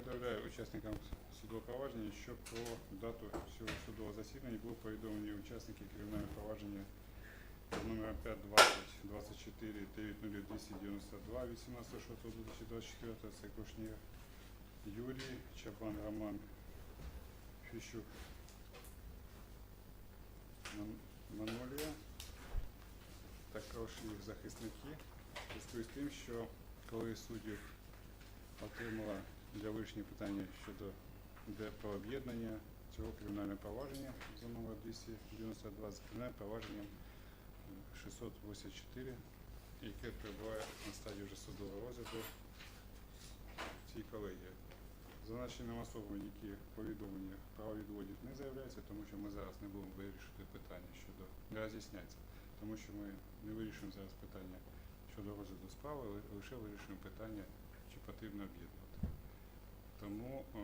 Повідомляю учасникам судового провадження, що про дату цього судового засідання було повідомлені учасники кримінального провадження за номером 5 20 24 9 292 18 2024 це Кушнір Юрій, Чапан Роман, Фіщук Ман- Манолія, також їх захисники. В зв'язку з тим, що коли суддів отримала для вирішення питання щодо про об'єднання цього кримінального провадження за номер 292 з кримінальним провадженням е, 684, яке перебуває на стадії вже судового розгляду цій колегії. Зазначеним особам, які повідомлені права відводів не заявляються, тому що ми зараз не будемо вирішити питання щодо не роз'ясняться, тому що ми не вирішуємо зараз питання щодо розгляду справи, ли- лише вирішуємо питання, чи потрібно об'єднувати. Тому о,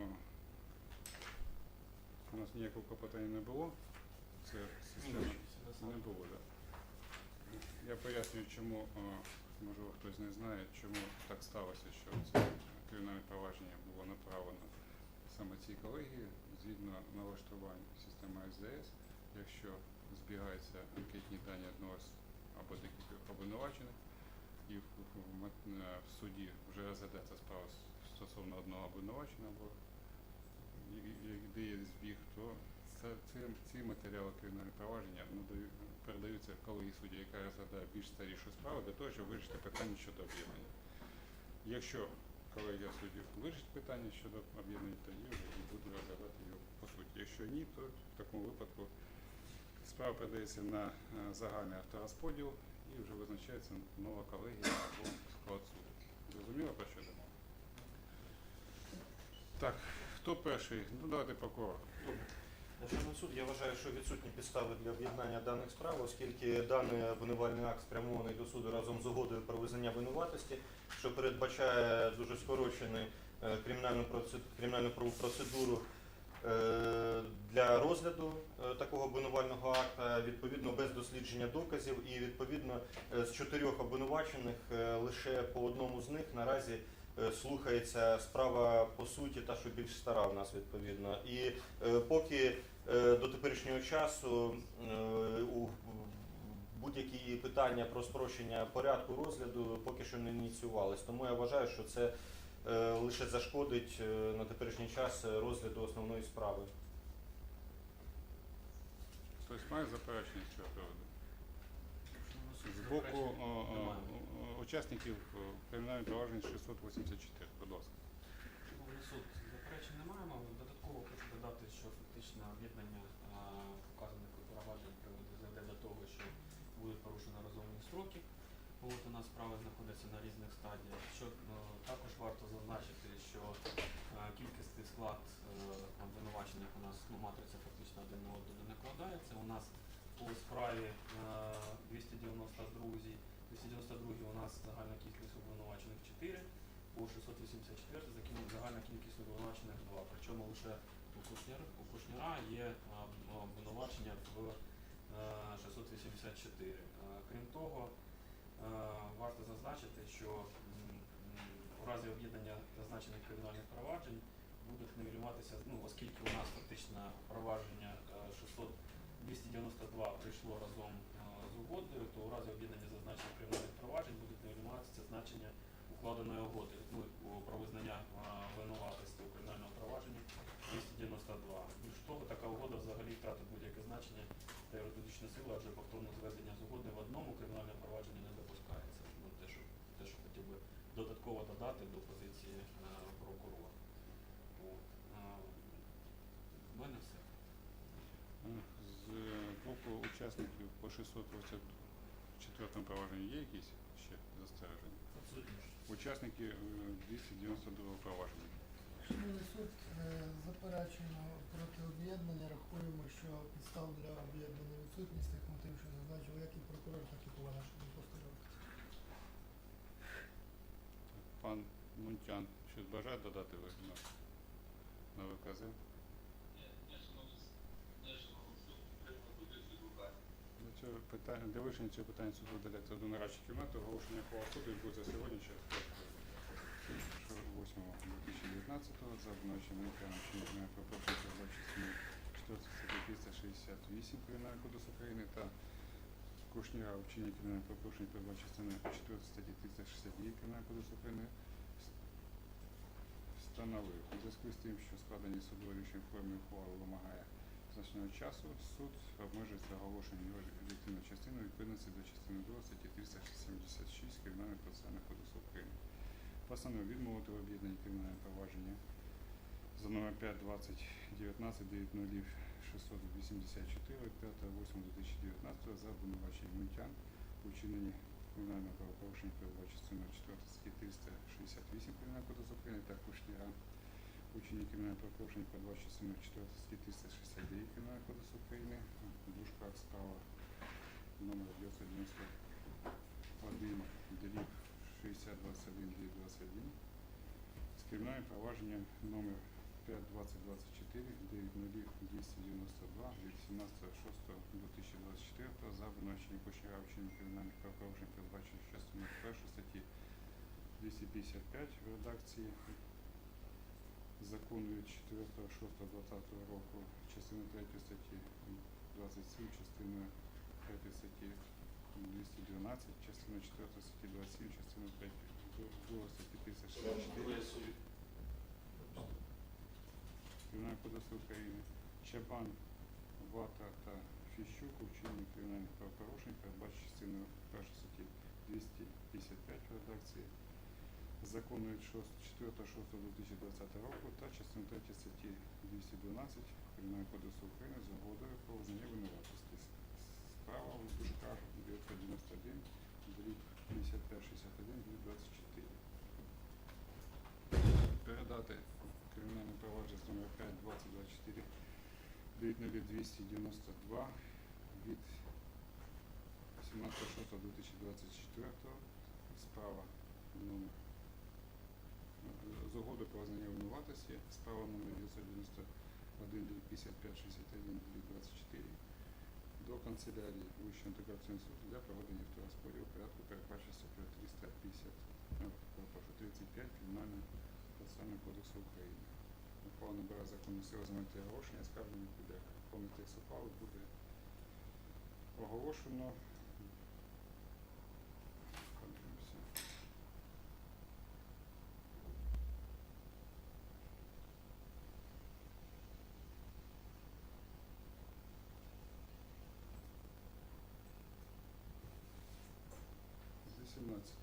у нас ніякого клопотання не було. Це система не було, так. Я пояснюю, чому, о, можливо, хтось не знає, чому так сталося, що це кримінальне провадження було направлено саме цій колегії згідно налаштувань системи СДС, якщо збігаються анкетні дані одного з або декількох обвинувачених, і в, в е, в суді вже розглядається справа стосовно одного обвинуваченого, або де є збіг, то це, ці, ці матеріали кримінального провадження передаються колегії судді, яка розглядає більш старішу справу, для того, щоб вирішити питання щодо об'єднання. Якщо колегія суддів вирішить питання щодо об'єднання, тоді вже і буде розглядати його по суті. Якщо ні, то в такому випадку справа передається на е, загальний авторозподіл і вже визначається нова колегія або склад суду. Зрозуміло про що йдемо? Так, хто перший? Ну давайте прокурор. Шановний суд, я вважаю, що відсутні підстави для об'єднання даних справ, оскільки даний обвинувальний акт спрямований до суду разом з угодою про визнання винуватості, що передбачає дуже скорочену е, кримінальну кримінальну процедуру е, для розгляду е, такого обвинувального акта, відповідно без дослідження доказів, і відповідно з чотирьох обвинувачених лише по одному з них наразі слухається справа по суті, та що більш стара в нас відповідно. І е, поки е, до теперішнього часу е, у будь-які питання про спрощення порядку розгляду поки що не ініціювались. Тому я вважаю, що це е, лише зашкодить е, на теперішній час е, розгляду основної справи. Хтось має заперечення з цього приводу? З боку о, о, о, учасників о, кримінального провадження 684, будь ласка. Шановний суд, заперечень не маємо. Додатково хочу додати, що фактично об'єднання а, вказаних проваджень приведе до того, що будуть порушені розумні строки. От у нас справи знаходяться на різних стадіях. Що е, також варто зазначити, що е, кількісний склад е, обвинувачення у нас ну, матриця фактично один на один накладається. У нас по справі е, 292 292 у нас загальна кількість обвинувачених 4, по 684 закін- загальна кількість обвинувачених 2. Причому лише у Кушніра, у Кушніра є е, обвинувачення в е, 684. Е, Крім того, е, варто зазначити, що у разі об'єднання зазначених кримінальних проваджень будуть нивелюватися, ну, оскільки у нас фактично провадження е, 600 292 прийшло разом е, угодою, то у разі об'єднання зазначених кримінальних проваджень будуть нивелюватися значення укладеної угоди. Ну, про визнання е, винуватості у кримінальному провадженні 292. Більш того, така угода взагалі втратить будь-яке значення та юридичну силу, адже повторне зведення з угоди в одному кримінальному провадженні не допускається. Ну, те, що, те, що хотів би додатково додати до позиції е, прокурора. От. Е, в мене все. Е, З боку учасників по 684 провадженню є якісь ще застереження? Учасники е, 292 провадження. Шановний суд, е, заперечуємо проти об'єднання, рахуємо, що підстав для об'єднання відсутність тих мотивів, що зазначив як і прокурор, так і повага щодо постановки. Пан Мунтян щось бажає додати ви на, на ВКЗ? Цього питання, для вирішення цього питання суду видаляється до нарадчої кімнати, оголошення хвала суду відбудеться сьогодні через 5 хвилин. 8 2019 за Чинникова про пропозицію за частиною 4 статті 368 Кримінального кодексу України та Кушніра у вчиненні кримінального правопорушення передбачено частиною 4 статті 369 Кримінального кодексу України встановив у зв'язку з тим, що складені судові рішення формі ухвали вимагає значного часу, суд обмежується оголошенням його об'єктивної частини відповідності до частини 2 статті 376 Кримінального процесуального кодексу України. Постановив відмовити в об'єднанні кримінальне провадження за номер 5 2019 9 684 від 5.8.2019 за обвинуваченням Мунтян у кримінального правопорушення передбачено частиною 4 статті 368 Кримінального кодексу України та Кушніра Учені кримінального правопорушення передбачено частиною 4 статті 369 Кримінального кодексу України в дужках справа номер 991 дріб 6021 дріб 21 з кримінальним провадженням номер 52024 292 від 17.06.2024 за обвинувачення Кушніра вчинення кримінальних правопорушень передбачено частиною 1 статті 255 в редакції закону від 4.6.20 року, частини 3 статті 27, частини 3 статті 212, частина 4 статті 27, частина 3 2 статті 364 Кримінального кодексу України, Чабан, Вата та Фіщук у вчиненні кримінальних правопорушень передбачено частиною 1 статті 255 в редакції закону від 4.6.2020 року та частини 3 статті 212 Кримінального кодексу України з угодою про визнання винуватості. Справа у дужках 991, дріб 5561, дріб 24. Передати кримінальне провадження з номер 5 2024 292 від 17.06.2024 справа номер з угоди про визнання винуватості, справа номер 991 55 61 24 до канцелярії Вищого антикорупційного суду для проведення авторозподілу порядку передбачення статтю 350, ну, перепрошую, 35 Кримінального процесуального кодексу України. Ухвала набере законну силу за метою оголошення, скарження буде повний текст буде оголошено. 11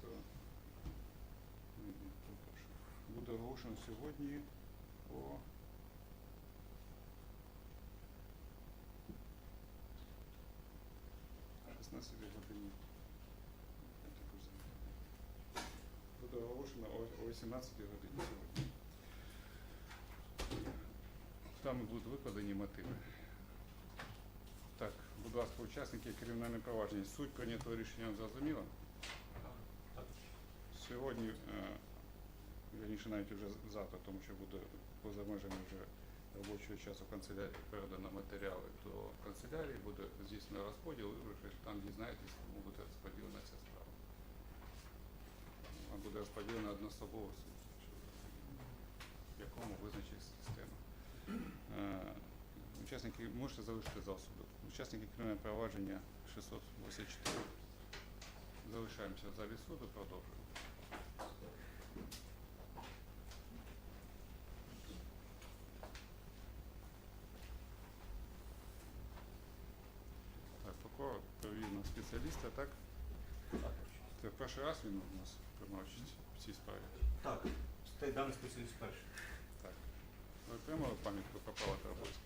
буде оголошено сьогодні о 16 годині. Буду оголошено о 18 годині сьогодні. Там будуть викладені мотиви. Так, будь ласка, учасники кримінального провадження. Суть прийнятого рішення зрозуміла. Сьогодні, е, вірніше навіть вже завтра, тому що буде поза межами вже робочого часу канцелярії передано матеріали до канцелярії, буде здійснено розподіл, і ви там дізнаєтесь, кому буде розподілена ця справа. Вона буде розподілена одноособово, в якому визначить система. Е, Учасники можете залишити засоби. Учасники кримінального провадження 684. Залишаємося в залі суду, продовжуємо. Так, прокурор провів на спеціаліста, так? Це перший раз він у нас приймав в цій справі. Так, цей даний спеціаліст перший. Так. Ви отримали пам'ятку про права та обов'язки?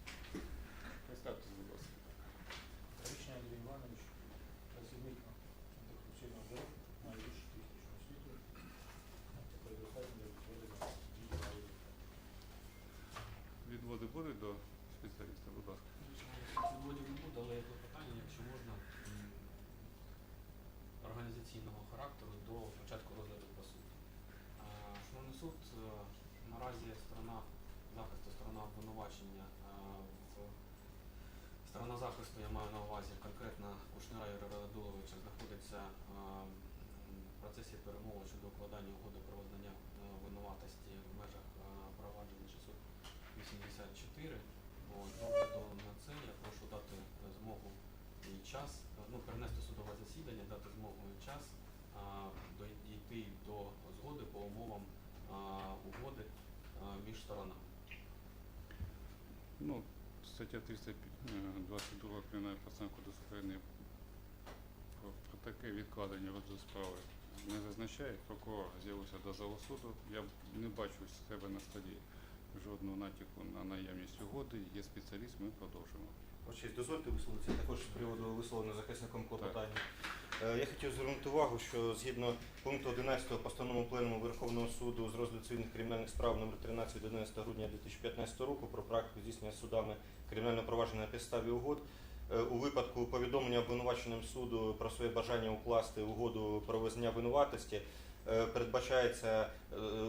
Представтесь, будь ласка. Річний Андрій Іванович, працівник антикорупційного бюро, має більше технічну освіту, такої достатньо для відведення дії правил. Відводи будуть до спеціаліста, будь ласка доводів не буде, але є питання, якщо можна організаційного характеру до початку розгляду по суду. Шановний суд, е, наразі сторона захисту, сторона обвинувачення, е, сторона захисту, я маю на увазі конкретно Кушнера Юрія Радуловича, знаходиться е, в процесі перемови щодо укладання угоди про визнання винуватості в межах провадження часу 84 сили. Я прошу дати е, змогу і час, ну, перенести судове засідання, дати змогу і час а, дійти до згоди по умовам а, угоди а, між сторонами. Ну, Стаття 322 е, Кримінального постановку до України про, про таке відкладення розгляду справи не зазначає. Прокурор з'явився до залу. Я не бачу себе на стадії жодного натяку на наявність угоди. Є спеціаліст, ми продовжимо. Ваша дозвольте висловитися також з приводу висловленого захисником клопотання. Е, Я хотів звернути увагу, що згідно пункту 11 постанови Пленуму Верховного суду з розгляду цивільних кримінальних справ номер 13 від 11 грудня 2015 року про практику здійснення судами кримінального провадження на підставі угод. е, У випадку повідомлення обвинуваченим суду про своє бажання укласти угоду про визнання винуватості е, передбачається,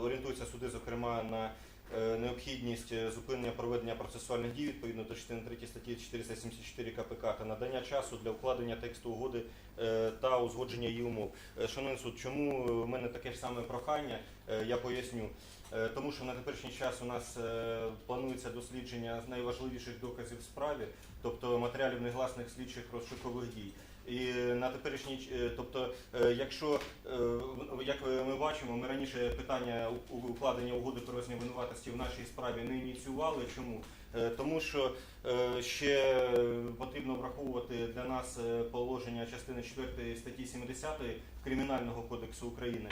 орієнтуються суди, зокрема, на необхідність е, зупинення проведення процесуальних дій відповідно до частини 3 статті 474 КПК та надання часу для укладення тексту угоди е, та узгодження її умов. Е, Шановний суд, чому в мене таке ж саме прохання? Е, Я поясню. Е, Тому що на теперішній час у нас е, планується дослідження з найважливіших доказів справі, тобто матеріалів негласних слідчих розшукових дій. І на теперішній е, тобто, е, якщо е, як ми бачимо, ми раніше питання укладення угоди про винуватості в нашій справі не ініціювали. Чому? Тому що ще потрібно враховувати для нас положення частини 4 статті 70 Кримінального кодексу України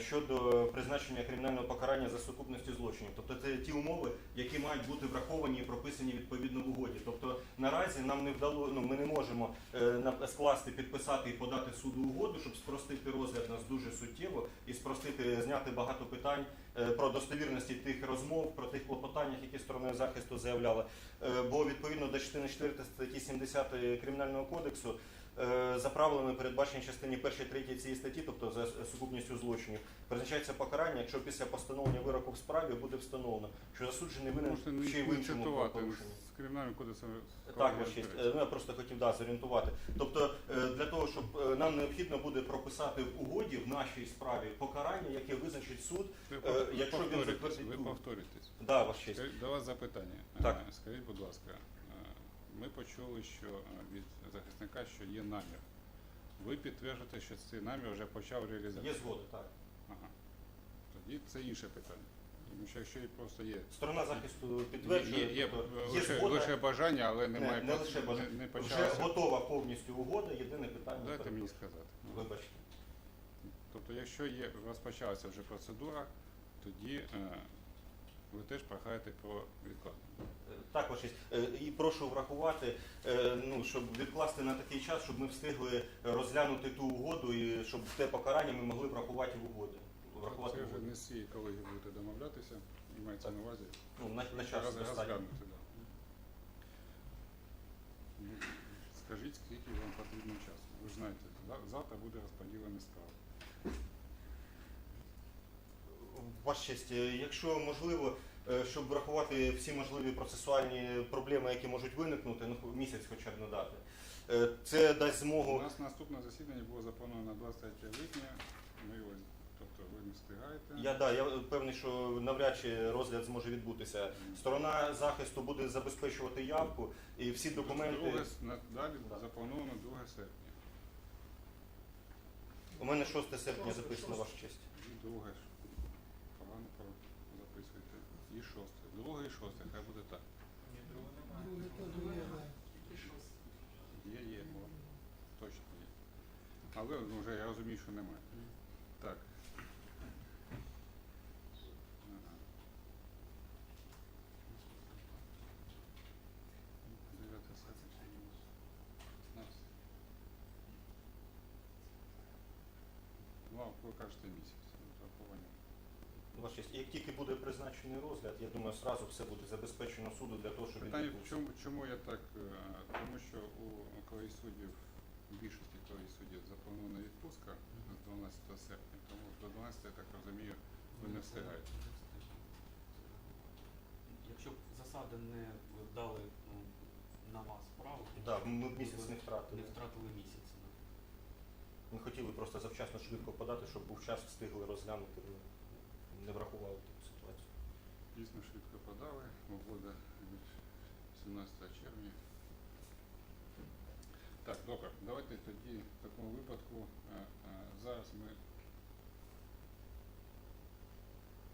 щодо призначення кримінального покарання за сукупністю злочинів. Тобто це ті умови, які мають бути враховані і прописані відповідно в угоді. Тобто наразі нам не вдало, ну ми не можемо е, скласти, підписати і подати суду угоду, щоб спростити розгляд нас дуже суттєво і спростити, зняти багато питань е, про достовірності тих розмов, про тих клопотаннях, які стороною захисту заявляла. Е, Бо відповідно до частини 4 статті 70 Кримінального кодексу е, за правилами передбачені в частині 1 3 цієї статті, тобто за сукупністю злочинів, призначається покарання, якщо після постановлення вироку в справі буде встановлено, що засуджений винен ще й в іншому правопорушенні. з кримінальним кодексом. Так. Е, Ну, я просто хотів да, зорієнтувати. Тобто, е, для того, щоб е, нам необхідно буде прописати в угоді в нашій справі покарання, яке визначить суд. Ви, Е, якщо він затвердить ви думку. Да, ваша честь. До вас запитання. Так. Е, Скажіть, будь ласка, е, ми почули, що е, від захисника, що є намір. Ви підтверджуєте, що цей намір вже почав Є реалізацію? згода, так. Ага. Тоді це інше питання. Тому що якщо і просто є, Сторона захисту є, підтверджує, є, тобто, е, є лише, згода, лише бажання, але немає не проц- лише бажання. не, не Вже готова повністю угода, єдине питання. Дайте перед- мені сказати. Вибачте. Тобто, якщо є, розпочалася вже процедура, тоді е, ви теж прохаєте про Так, ваша честь. Е, І прошу врахувати, е, ну, щоб відкласти на такий час, щоб ми встигли розглянути ту угоду і щоб те покарання ми могли врахувати в угоді. Врахувати Це вже не з цієї колеги будете домовлятися, і мається на увазі. Ну, на, на час розглянути, да. Ну, Скажіть, скільки вам потрібно часу. Ви ж знаєте, завтра буде розподілена справа. Ваша честь, е, якщо можливо, е, щоб врахувати всі можливі процесуальні проблеми, які можуть виникнути, ну місяць хоча б надати. Е, Це дасть змогу. У нас наступне засідання було заплановано на 23 липня. Ми його, тобто ви не встигаєте. Я да, я певний, що навряд чи розгляд зможе відбутися. Сторона захисту буде забезпечувати явку і всі документи. Друге, далі Да. заплановано 2 серпня. У мене 6 серпня записано, ваша честь. Друге ж. Погано про- записуйте. І шосте. Друге і шосте, хай буде так. Друге теж є, да. Є, є, о, точно є. Але ну, вже я розумію, що немає. Так. Ага. Дев'яте. Ну, а ви кажете місяць. ну, Врахування. Ваша честь. І Як тільки буде призначений розгляд, я думаю, зразу все буде забезпечено суду для того, щоб він Питання в відбувся. чому, чому я так, е, тому що у колегії суддів, у більшості колегій суддів запланована відпустка з 12 серпня, тому до 12, я так розумію, ви не встигаєте. Якщо б засади не дали ну, на вас право, Да, ми б місяць не втратили. не втратили місяць. Ми хотіли просто завчасно швидко подати, щоб був час встигли розглянути. Не врахували таку ситуацію. Дійсно швидко подали. Угода від 17 червня. Так, добре, давайте тоді в такому випадку е, е, зараз ми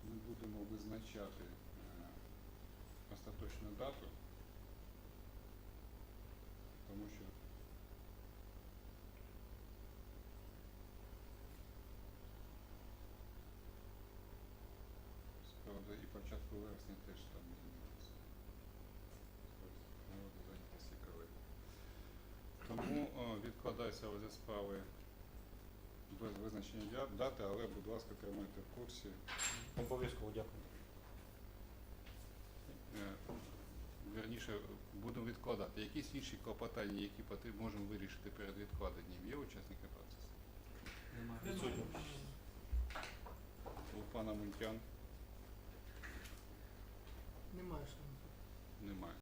ми будемо визначати е, остаточну дату, тому що Справді і початку вересня теж там змінилося. Колеги. Тому о, відкладається справи без визначення дати, але, будь ласка, тримайте в курсі. Обов'язково дякую. Е, Вірніше, будемо відкладати. Якісь інші клопотання, які можемо вирішити перед відкладенням, є учасники процесу? Немає. Відсутні. У пана Мунтян Немає що. немає.